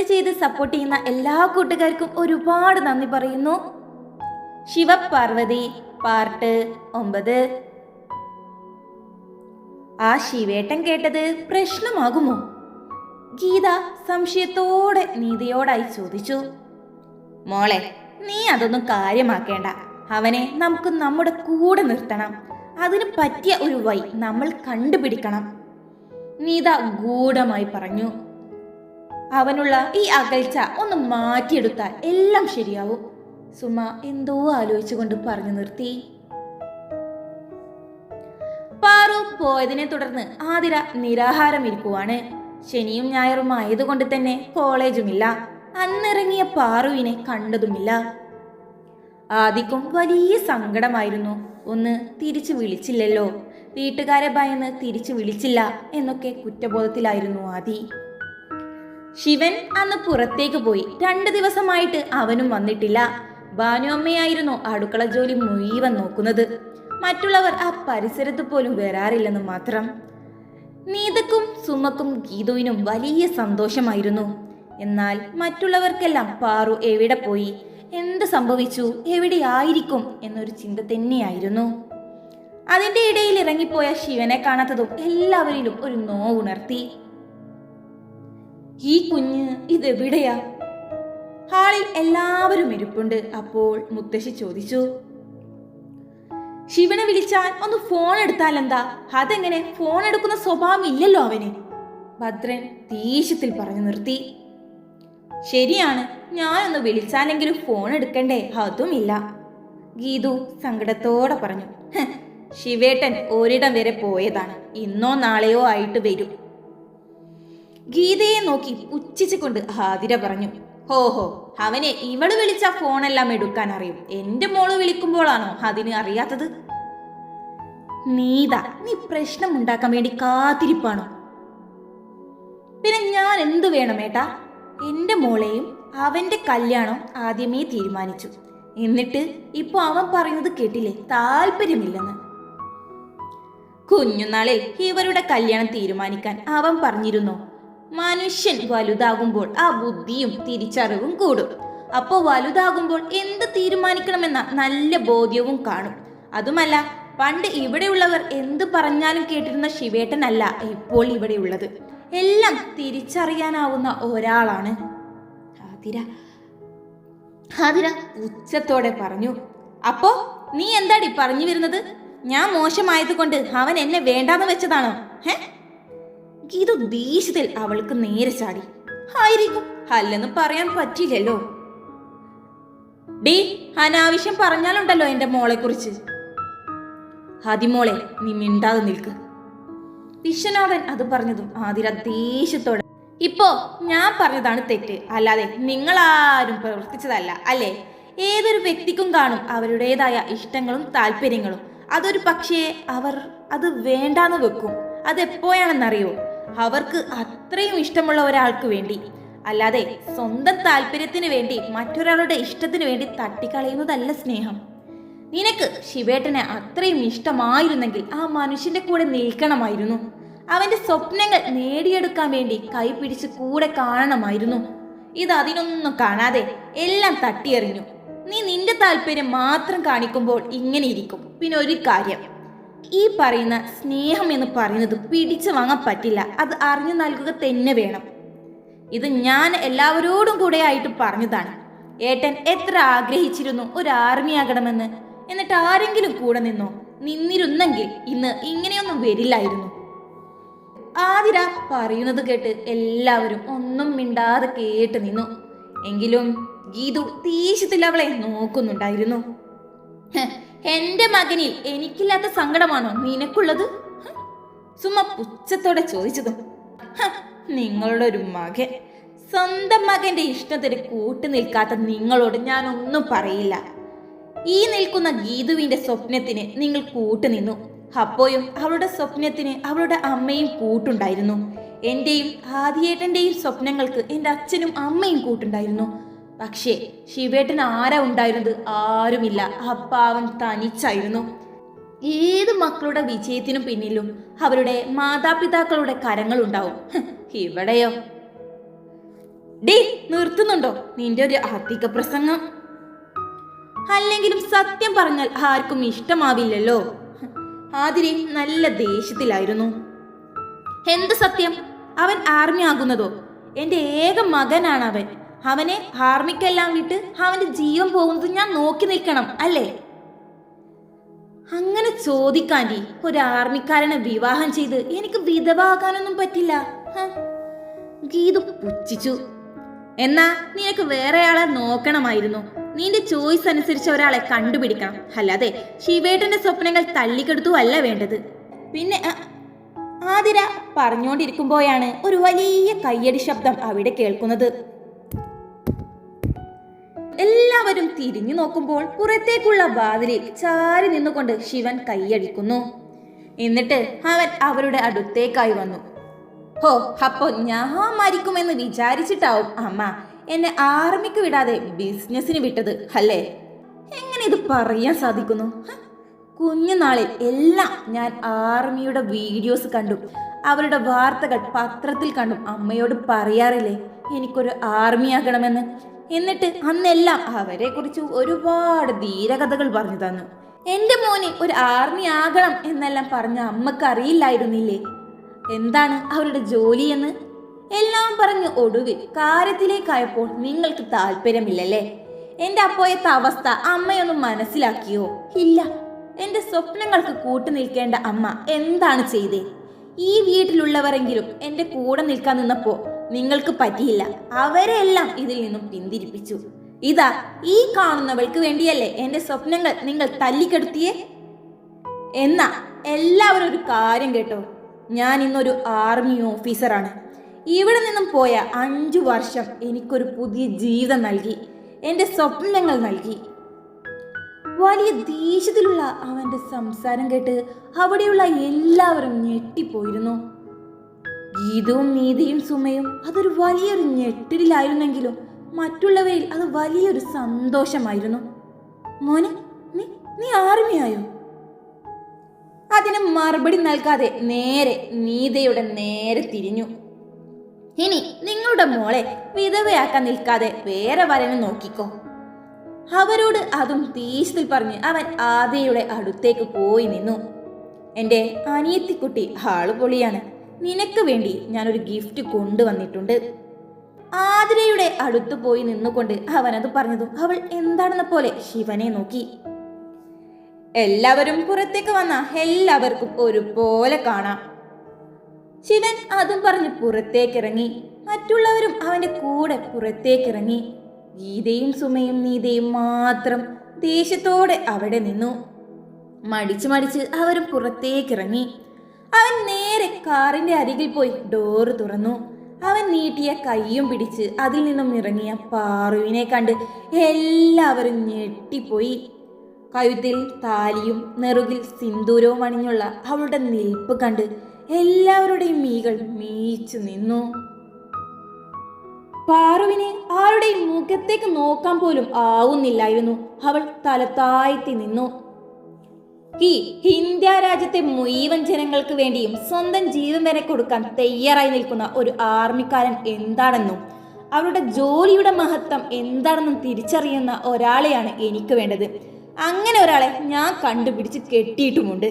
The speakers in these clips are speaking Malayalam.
കമന്റ് ചെയ്ത് സപ്പോർട്ട് ചെയ്യുന്ന എല്ലാ കൂട്ടുകാർക്കും ഒരുപാട് നന്ദി പറയുന്നു. ശിവപാർവതി പാർട്ട് ഒമ്പത്. ആ ശിവേട്ടൻ കേട്ടത് പ്രശ്നമാകുമോ? ഗീത സംശയത്തോടെ നീതിയോടായി ചോദിച്ചു. മോളെ നീ അതൊന്നും കാര്യമാക്കേണ്ട. അവനെ നമുക്ക് നമ്മുടെ കൂടെ നിർത്തണം. അതിന് പറ്റിയ ഒരു വഴി നമ്മൾ കണ്ടുപിടിക്കണം. നീത ഗൂഢമായി പറഞ്ഞു. അവനുള്ള ഈ അകൽച്ച ഒന്ന് മാറ്റിയെടുത്താൽ എല്ലാം ശരിയാവും. സുമ എന്തോ ആലോചിച്ചുകൊണ്ട് പറഞ്ഞു നിർത്തി. പാറു പോയതിനെ തുടർന്ന് ആതിര നിരാഹാരം ഇരിക്കുവാണ്. ശനിയും ഞായറും ആയതുകൊണ്ട് തന്നെ കോളേജുമില്ല. അന്നിറങ്ങിയ പാറുവിനെ കണ്ടതുമില്ല. ആദിക്കും വലിയ സങ്കടമായിരുന്നു. ഒന്ന് തിരിച്ചു വിളിച്ചില്ലല്ലോ. വീട്ടുകാരെ ഭയന്ന് തിരിച്ചു വിളിച്ചില്ല എന്നൊക്കെ കുറ്റബോധത്തിലായിരുന്നു ആദി. ശിവൻ അന്ന് പുറത്തേക്ക് പോയി. രണ്ട് ദിവസമായിട്ട് അവനും വന്നിട്ടില്ല. ഭാനുഅമ്മയായിരുന്നു അടുക്കള ജോലി മുഴുവൻ നോക്കുന്നത്. മറ്റുള്ളവർ ആ പരിസരത്ത് പോലും വരാറില്ലെന്ന് മാത്രം. നീതക്കും സുമക്കും ഗീതുവിനും വലിയ സന്തോഷമായിരുന്നു. എന്നാൽ മറ്റുള്ളവർക്കെല്ലാം പാറു എവിടെ പോയി? എന്ത് സംഭവിച്ചു? എവിടെയായിരിക്കും? എന്നൊരു ചിന്ത തന്നെയായിരുന്നു. അതിന്റെ ഇടയിൽ ഇറങ്ങിപ്പോയ ശിവനെ കാണാത്തതും എല്ലാവരിലും ഒരു നോവുണർത്തി. ഈ കുഞ്ഞ് ഇതെവിടെയാ ഹാളിൽ എല്ലാവരും ഇരിപ്പുണ്ട്. അപ്പോൾ മുത്തശ്ശി ചോദിച്ചു ശിവനെ വിളിച്ചാൽ ഒന്ന് ഫോൺ എടുത്താൽ എന്താ? അതെങ്ങനെ? ഫോൺ എടുക്കുന്ന സ്വഭാവം ഇല്ലല്ലോ അവന്. ഭദ്രൻ ദേഷ്യത്തിൽ പറഞ്ഞു നിർത്തി ശരിയാണ് ഞാൻ ഒന്ന് വിളിച്ചാലെങ്കിലും ഫോൺ എടുക്കണ്ടേ? അതുമില്ല. ഗീതു സങ്കടത്തോടെ പറഞ്ഞു ശിവേട്ടൻ ഒരിടം വരെ പോയതാണ്. ഇന്നോ നാളെയോ ആയിട്ട് വരും. ഗീതയെ നോക്കി പുച്ഛിച്ചുകൊണ്ട് ഹാതിര പറഞ്ഞു ഹോ ഹോ അവനെ ഇവൾ വിളിച്ച ഫോണെല്ലാം എടുക്കാൻ അറിയും. എന്റെ മോൾ വിളിക്കുമ്പോഴാണോ അതിന് അറിയാത്തത്? നീത നീ പ്രശ്നം ഉണ്ടാക്കാൻ വേണ്ടി കാത്തിരിപ്പാണോ? പിന്നെ ഞാൻ എന്തു വേണം ഏട്ടാ? എന്റെ മോളെയും അവന്റെ കല്യാണം ആദ്യമേ തീരുമാനിച്ചു. എന്നിട്ട് ഇപ്പൊ അവൻ പറയുന്നത് കേട്ടില്ലേ? താല്പര്യമില്ലെന്ന്. കുഞ്ഞുനാളിൽ ഇവരുടെ കല്യാണം തീരുമാനിക്കാൻ അവൻ പറഞ്ഞിരുന്നു? മനുഷ്യൻ വലുതാകുമ്പോൾ ആ ബുദ്ധിയും തിരിച്ചറിവും കൂടും. അപ്പോൾ വലുതാകുമ്പോൾ എന്ത് തീരുമാനിക്കണമെന്ന നല്ല ബോധ്യവും കാണും. അതുമല്ല പണ്ട് ഇവിടെയുള്ളവർ എന്ത് പറഞ്ഞാലും കേട്ടിരുന്ന ശിവേട്ടനല്ല ഇപ്പോൾ ഇവിടെയുള്ളത്. എല്ലാം തിരിച്ചറിയാനാവുന്ന ഒരാളാണ് ആതിര ആതിര ഉച്ചത്തോടെ പറഞ്ഞു അപ്പോ നീ എന്താടി പറഞ്ഞു വരുന്നത്? ഞാൻ മോശമായതുകൊണ്ട് അവൻ എന്നെ വേണ്ടാന്ന് വെച്ചതാണോ? ഹേ? ഗീതു ദേഷ്യത്തിൽ അവൾക്ക് നേരെ ചാടി. ആയിരിക്കും അല്ലെന്ന് പറയാൻ പറ്റില്ലല്ലോ ഡീ അനാവശ്യം പറഞ്ഞാലുണ്ടല്ലോ എന്റെ മോളെ കുറിച്ച് ഹതിമോളെ നീ മിണ്ടാതെ നിൽക്ക്. വിശ്വനാഥൻ അത് പറഞ്ഞതും ആതിര ദേഷ്യത്തോടെ ഇപ്പോ ഞാൻ പറഞ്ഞതാണ് തെറ്റ്. അല്ലാതെ നിങ്ങളാരും പ്രവർത്തിച്ചതല്ല അല്ലേ? ഏതൊരു വ്യക്തിക്കും കാണും അവരുടേതായ ഇഷ്ടങ്ങളും താല്പര്യങ്ങളും. അതൊരു പക്ഷേ അവർ അത് വേണ്ടാന്ന് വെക്കും. അതെപ്പോഴാണെന്നറിയോ? അവർക്ക് അത്രയും ഇഷ്ടമുള്ള ഒരാൾക്ക് വേണ്ടി അല്ലാതെ സ്വന്തം താല്പര്യത്തിന് വേണ്ടി മറ്റൊരാളുടെ ഇഷ്ടത്തിന് വേണ്ടി തട്ടിക്കളയുന്നതല്ല സ്നേഹം. നിനക്ക് ശിവേട്ടനെ അത്രയും ഇഷ്ടമായിരുന്നെങ്കിൽ ആ മനുഷ്യന്റെ കൂടെ നിൽക്കണമായിരുന്നു. അവന്റെ സ്വപ്നങ്ങൾ നേടിയെടുക്കാൻ വേണ്ടി കൈപിടിച്ച് കൂടെ കാണണമായിരുന്നു. ഇത് അതിനൊന്നും കാണാതെ എല്ലാം തട്ടിയെറിഞ്ഞു. നീ നിന്റെ താല്പര്യം മാത്രം കാണിക്കുമ്പോൾ ഇങ്ങനെ ഇരിക്കും. പിന്നെ ഒരു കാര്യം ഈ പറയുന്ന സ്നേഹം എന്ന് പറയുന്നത് പിടിച്ചു വാങ്ങാൻ പറ്റില്ല. അത് അറിഞ്ഞു നൽകുക തന്നെ വേണം. ഇത് ഞാൻ എല്ലാവരോടും കൂടെ ആയിട്ട് പറഞ്ഞതാണ്. ഏട്ടൻ എത്ര ആഗ്രഹിച്ചിരുന്നു ഒരു ആർമി ആകണമെന്ന്. എന്നിട്ട് ആരെങ്കിലും കൂടെ നിന്നോ? നിന്നിരുന്നെങ്കിൽ ഇന്ന് ഇങ്ങനെയൊന്നും വരില്ലായിരുന്നു. ആതിര പറയുന്നത് കേട്ട് എല്ലാവരും ഒന്നും മിണ്ടാതെ കേട്ട് നിന്നു. എങ്കിലും ഗീതു ദേഷ്യത്തിൽ അവളെ നോക്കുന്നുണ്ടായിരുന്നു. "ഹ്, എന്റെ മകനിൽ എനിക്കില്ലാത്ത സങ്കടമാണോ നിനക്കുള്ളത്? സുമ പുച്ഛത്തോടെ ചോദിച്ചതും. നിങ്ങളുടെ ഒരു മകൻ. സ്വന്തം മകന്റെ ഇഷ്ടത്തിന് കൂട്ടു നിൽക്കാത്ത നിങ്ങളോട് ഞാൻ ഒന്നും പറയില്ല. ഈ നിൽക്കുന്ന ഗീതുവിന്റെ സ്വപ്നത്തിന് നിങ്ങൾ കൂട്ടുനിന്നു അപ്പോയും അവളുടെ സ്വപ്നത്തിന് അവളുടെ അമ്മയും കൂട്ടുണ്ടായിരുന്നു. എന്റെയും ആദിയേട്ടന്റെയും സ്വപ്നങ്ങൾക്ക് എന്റെ അച്ഛനും അമ്മയും കൂട്ടുണ്ടായിരുന്നു. പക്ഷേ ശിവേട്ടൻ ആരാ ഉണ്ടായിരുന്നത്? ആരുമില്ല. ആ തനിച്ചായിരുന്നു. ഏത് മക്കളുടെ വിജയത്തിനും പിന്നിലും അവരുടെ മാതാപിതാക്കളുടെ കരങ്ങൾ ഉണ്ടാവും ഇവിടെയോ? ഡേ നിർത്തുന്നുണ്ടോ? നിന്റെ ഒരു അധിക പ്രസംഗം. അല്ലെങ്കിലും സത്യം പറഞ്ഞാൽ ആർക്കും ഇഷ്ടമാവില്ലല്ലോ. ആതിരി നല്ല ദേഷ്യത്തിലായിരുന്നു. എന്ത് സത്യം? അവൻ ആർമി ആകുന്നതോ? എന്റെ ഏക മകനാണ് അവൻ അവനെ ഹാർമിക്കെല്ലാം വിട്ട് അവന്റെ ജീവൻ പോകുന്നത് ഞാൻ നോക്കി നിൽക്കണം അല്ലേ? അങ്ങനെ ചോദിക്കാണ്ടി ഒരു ആർമിക്കാരനെ വിവാഹം ചെയ്ത് എനിക്ക് വിധവ ആകാനൊന്നും പറ്റില്ല. ഗീതു പുച്ഛിച്ചു. എന്നാ നിനക്ക് വേറെ ആളെ നോക്കണമായിരുന്നു. നിന്റെ ചോയ്സ് അനുസരിച്ച് ഒരാളെ കണ്ടുപിടിക്കണം. അല്ലാതെ ശിവേട്ടന്റെ സ്വപ്നങ്ങൾ തള്ളിക്കെടുത്തു അല്ല വേണ്ടത്. പിന്നെ ആതിര പറഞ്ഞുകൊണ്ടിരിക്കുമ്പോഴാണ് ഒരു വലിയ കയ്യടി ശബ്ദം അവിടെ കേൾക്കുന്നത്. എല്ലാവരും തിരിഞ്ഞു നോക്കുമ്പോൾ പുറത്തേക്കുള്ള വാതിലിൽ ചാരി നിന്നുകൊണ്ട് ശിവൻ കൈയടിക്കുന്നു. എന്നിട്ട് അവൻ അവരുടെ അടുത്തേക്കായി വന്നു. ഹോ അപ്പോ ഞാൻ മരിക്കുമെന്ന് വിചാരിച്ചിട്ടാവും അമ്മ എന്നെ ആർമിക്ക് വിടാതെ ബിസിനസ്സിന് വിട്ടത് അല്ലേ? എങ്ങനെ ഇത് പറയാൻ സാധിക്കുന്നു? കുഞ്ഞുനാളിൽ എല്ലാം ഞാൻ ആർമിയുടെ വീഡിയോസ് കണ്ടു അവരുടെ വാർത്തകൾ പത്രത്തിൽ കണ്ടും അമ്മയോട് പറയാറില്ലേ എനിക്കൊരു ആർമി ആകണമെന്ന് എന്നിട്ട് അന്നെല്ലാം അവരെ കുറിച്ച് ഒരുപാട് ധീരകഥകൾ പറഞ്ഞു തന്നു. എന്റെ മോനെ ഒരു ആർമി ആകണം എന്നെല്ലാം പറഞ്ഞ അമ്മയ്ക്ക് അറിയില്ലായിരുന്നില്ലേ? എന്താണ് അവരുടെ ജോലി എന്ന്? എല്ലാം പറഞ്ഞ് ഒടുവിൽ കാര്യത്തിലേക്കായപ്പോൾ നിങ്ങൾക്ക് താല്പര്യമില്ലല്ലേ? എന്റെ അപ്പോയത്തെ അവസ്ഥ അമ്മയൊന്നും മനസ്സിലാക്കിയോ? ഇല്ല എന്റെ സ്വപ്നങ്ങൾക്ക് കൂട്ടു നിൽക്കേണ്ട അമ്മ എന്താണ് ചെയ്തേ? ഈ വീട്ടിലുള്ളവരെങ്കിലും എന്റെ കൂടെ നിൽക്കാൻ നിന്നപ്പോ നിങ്ങൾക്ക് പറ്റിയില്ല. അവരെല്ലാം ഇതിൽ നിന്നും പിന്തിരിപ്പിച്ചു. ഇതാ ഈ കാണുന്നവൾക്ക് വേണ്ടിയല്ലേ എന്റെ സ്വപ്നങ്ങൾ നിങ്ങൾ തല്ലിക്കെടുത്തിയേ? എന്നാ എല്ലാവരും ഒരു കാര്യം കേട്ടോ. ഞാൻ ഇന്നൊരു ആർമി ഓഫീസറാണ്. ഇവിടെ നിന്നും പോയ അഞ്ചു വർഷം എനിക്കൊരു പുതിയ ജീവിതം നൽകി. എന്റെ സ്വപ്നങ്ങൾ നൽകി. വലിയ ദേഷ്യത്തിലുള്ള അവന്റെ സംസാരം കേട്ട് അവിടെയുള്ള എല്ലാവരും ഞെട്ടിപ്പോയിരുന്നു. ഗീതവും നീതിയും സുമയും അതൊരു വലിയൊരു ഞെട്ടിലായിരുന്നെങ്കിലും മറ്റുള്ളവയിൽ അത് വലിയൊരു സന്തോഷമായിരുന്നു. മോനെ നീ നീ ആർമിയായോ? അതിന് മറുപടി നൽകാതെ നേരെ നീതയുടെ നേരെ തിരിഞ്ഞു. ഇനി നിങ്ങളുടെ മോളെ വിധവയാക്കാൻ നിൽക്കാതെ വേറെ വരനെ നോക്കിക്കോ. അവരോട് അതും ദേഷ്യത്തിൽ പറഞ്ഞ് അവൻ ആദയുടെ അടുത്തേക്ക് പോയി നിന്നു. എന്റെ അനിയത്തിക്കുട്ടി ആൾ പൊളിയാണ് നിനക്ക് വേണ്ടി ഞാനൊരു ഗിഫ്റ്റ് കൊണ്ടുവന്നിട്ടുണ്ട്. ആതിരയുടെ അടുത്തു പോയി നിന്നുകൊണ്ട് അവനത് പറഞ്ഞതും അവൾ എന്താണെന്ന പോലെ ശിവനെ നോക്കി. എല്ലാവരും പുറത്തേക്ക് വന്ന എല്ലാവർക്കും ഒരുപോലെ കാണാം. ശിവൻ അതും പറഞ്ഞ് പുറത്തേക്കിറങ്ങി. മറ്റുള്ളവരും അവന്റെ കൂടെ പുറത്തേക്കിറങ്ങി. ഗീതയും സുമയും നീതയും മാത്രം ദേഷ്യത്തോടെ അവിടെ നിന്നു. മടിച്ചു മടിച്ച് അവരും പുറത്തേക്കിറങ്ങി. അവൻ നേരെ കാറിന്റെ അരികിൽ പോയി ഡോറ് തുറന്നു. അവൻ നീട്ടിയ കൈയും പിടിച്ച് അതിൽ നിന്നും ഇറങ്ങിയ പാറുവിനെ കണ്ട് എല്ലാവരും ഞെട്ടിപ്പോയി. കഴുത്തിൽ താലിയും നെറുകിൽ സിന്ദൂരവും അണിഞ്ഞുള്ള അവളുടെ നിൽപ്പ് കണ്ട് എല്ലാവരുടെയും മീകൾ മീച്ചു നിന്നു. പാറുവിന് ആരുടെയും മുഖത്തേക്ക് നോക്കാൻ പോലും ആവുന്നില്ലായിരുന്നു. അവൾ തലത്താഴ്ത്തി നിന്നു. ഈ ഇന്ത്യ രാജ്യത്തെ മുഴുവൻ ജനങ്ങൾക്ക് വേണ്ടിയും സ്വന്തം ജീവൻ വരെ കൊടുക്കാൻ തയ്യാറായി നിൽക്കുന്ന ഒരു ആർമിക്കാരൻ എന്താണെന്നും അവരുടെ ജോലിയുടെ മഹത്വം എന്താണെന്നും തിരിച്ചറിയുന്ന ഒരാളെയാണ് എനിക്ക് വേണ്ടത്. അങ്ങനെ ഒരാളെ ഞാൻ കണ്ടുപിടിച്ച് കെട്ടിയിട്ടുമുണ്ട്.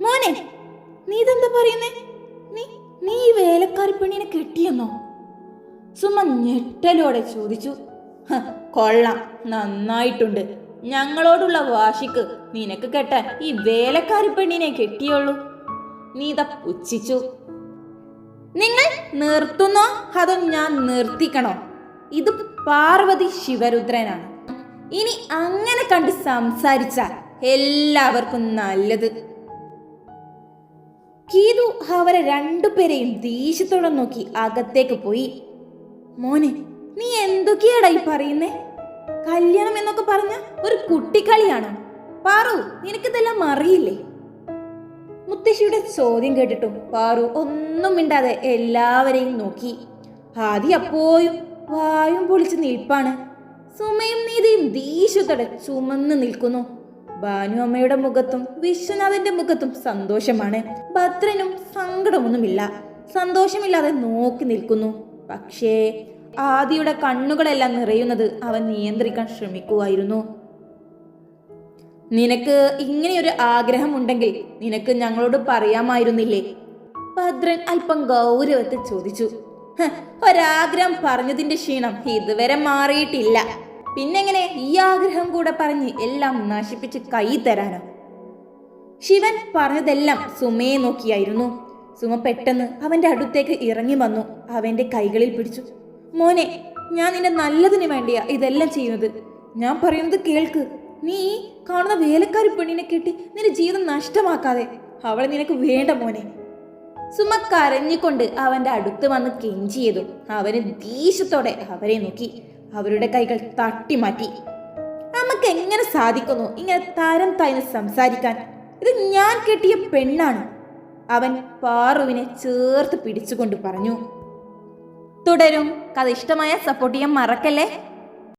മോനെ നീ ഇതെന്താ പറയുന്നേ? നീ നീ ഈ വേലക്കാരി പെണ്ണിനെ കെട്ടിയെന്നോ? സുമ ഞെട്ടലോടെ ചോദിച്ചു. കൊള്ളാം നന്നായിട്ടുണ്ട്. ഞങ്ങളോടുള്ള വാശിക്ക് നിനക്ക് കെട്ടാൻ ഈ വേലക്കാരി പെണ്ണിനെ കെട്ടിയുള്ളൂ. നീത പുച്ഛിച്ചു. നിങ്ങൾ നിർത്തുന്നോ? അതോ ഞാൻ നിർത്തിക്കണോ? ഇത് പാർവതി ശിവരുദ്രനാണ്. ഇനി അങ്ങനെ കണ്ട് സംസാരിച്ചാൽ എല്ലാവർക്കും നല്ലത്. കീതു അവരെ രണ്ടുപേരെയും ദേഷ്യത്തോടെ നോക്കി അകത്തേക്ക് പോയി. മോനെ നീ എന്തൊക്കെയാടാ ഈ പറയുന്നേ? കല്യാണം എന്നൊക്കെ പറഞ്ഞ ഒരു കുട്ടിക്കളിയാണോ? പാറു നിനക്കിതെല്ലാം അറിയില്ലേ? മുത്തശ്ശിയുടെ ചോദ്യം കേട്ടിട്ടും പാറു ഒന്നും മിണ്ടാതെ എല്ലാവരെയും നോക്കി. ആദി അപ്പോയും വായും പൊളിച്ച് നിൽപ്പാണ്. സുമയും നീതിയും ദേഷ്യത്തോടെ ചുമന്ന് നിൽക്കുന്നു. ഭാനു അമ്മയുടെ മുഖത്തും വിശ്വനാഥന്റെ മുഖത്തും സന്തോഷമാണ്. ഭദ്രനും സങ്കടമൊന്നുമില്ല. സന്തോഷമില്ലാതെ നോക്കി നിൽക്കുന്നു. പക്ഷേ ആദിയുടെ കണ്ണുകളെല്ലാം നിറയുന്നത് അവൻ നിയന്ത്രിക്കാൻ ശ്രമിക്കുമായിരുന്നു നിനക്ക് ഇങ്ങനെയൊരു ആഗ്രഹമുണ്ടെങ്കിൽ നിനക്ക് ഞങ്ങളോട് പറയാമായിരുന്നില്ലേ? ഭദ്രൻ അല്പം ഗൗരവത്തിൽ ചോദിച്ചു. "ഹ്, ഒരാഗ്രഹം പറഞ്ഞതിന്റെ ക്ഷീണം ഇതുവരെ മാറിയിട്ടില്ല. പിന്നെങ്ങനെ ഈ ആഗ്രഹം കൂടെ പറഞ്ഞ് എല്ലാം നശിപ്പിച്ച് കൈ തരാനോ? ശിവൻ പറഞ്ഞതെല്ലാം സുമയെ നോക്കിയായിരുന്നു. സുമ പെട്ടെന്ന് അവന്റെ അടുത്തേക്ക് ഇറങ്ങി വന്നു. അവന്റെ കൈകളിൽ പിടിച്ചു. മോനെ ഞാൻ നിന്റെ നല്ലതിന് വേണ്ടിയാ ഇതെല്ലാം ചെയ്യുന്നത്. ഞാൻ പറയുന്നത് കേൾക്ക്. നീ കാണുന്ന വേലക്കാരി പെണ്ണിനെ കെട്ടി നിന്റെ ജീവിതം നഷ്ടമാക്കാതെ അവളെ നിനക്ക് വേണ്ട മോനെ. സുമ കരഞ്ഞുകൊണ്ട് അവന്റെ അടുത്ത് വന്ന് കെഞ്ചിയതു അവന് ദേഷ്യത്തോടെ അവരെ നോക്കി. അവരുടെ കൈകൾ തട്ടിമാറ്റി നമുക്ക് എങ്ങനെ സാധിക്കുന്നു ഇങ്ങനെ തരം താഴ്ന്ന് സംസാരിക്കാൻ? ഇത് ഞാൻ കെട്ടിയ പെണ്ണാണ്. അവൻ പാറുവിനെ ചേർത്ത് പിടിച്ചുകൊണ്ട് പറഞ്ഞു. തുടരും. കഥ ഇഷ്ടമായ സപ്പോർട്ട് ചെയ്യാൻ മറക്കല്ലേ?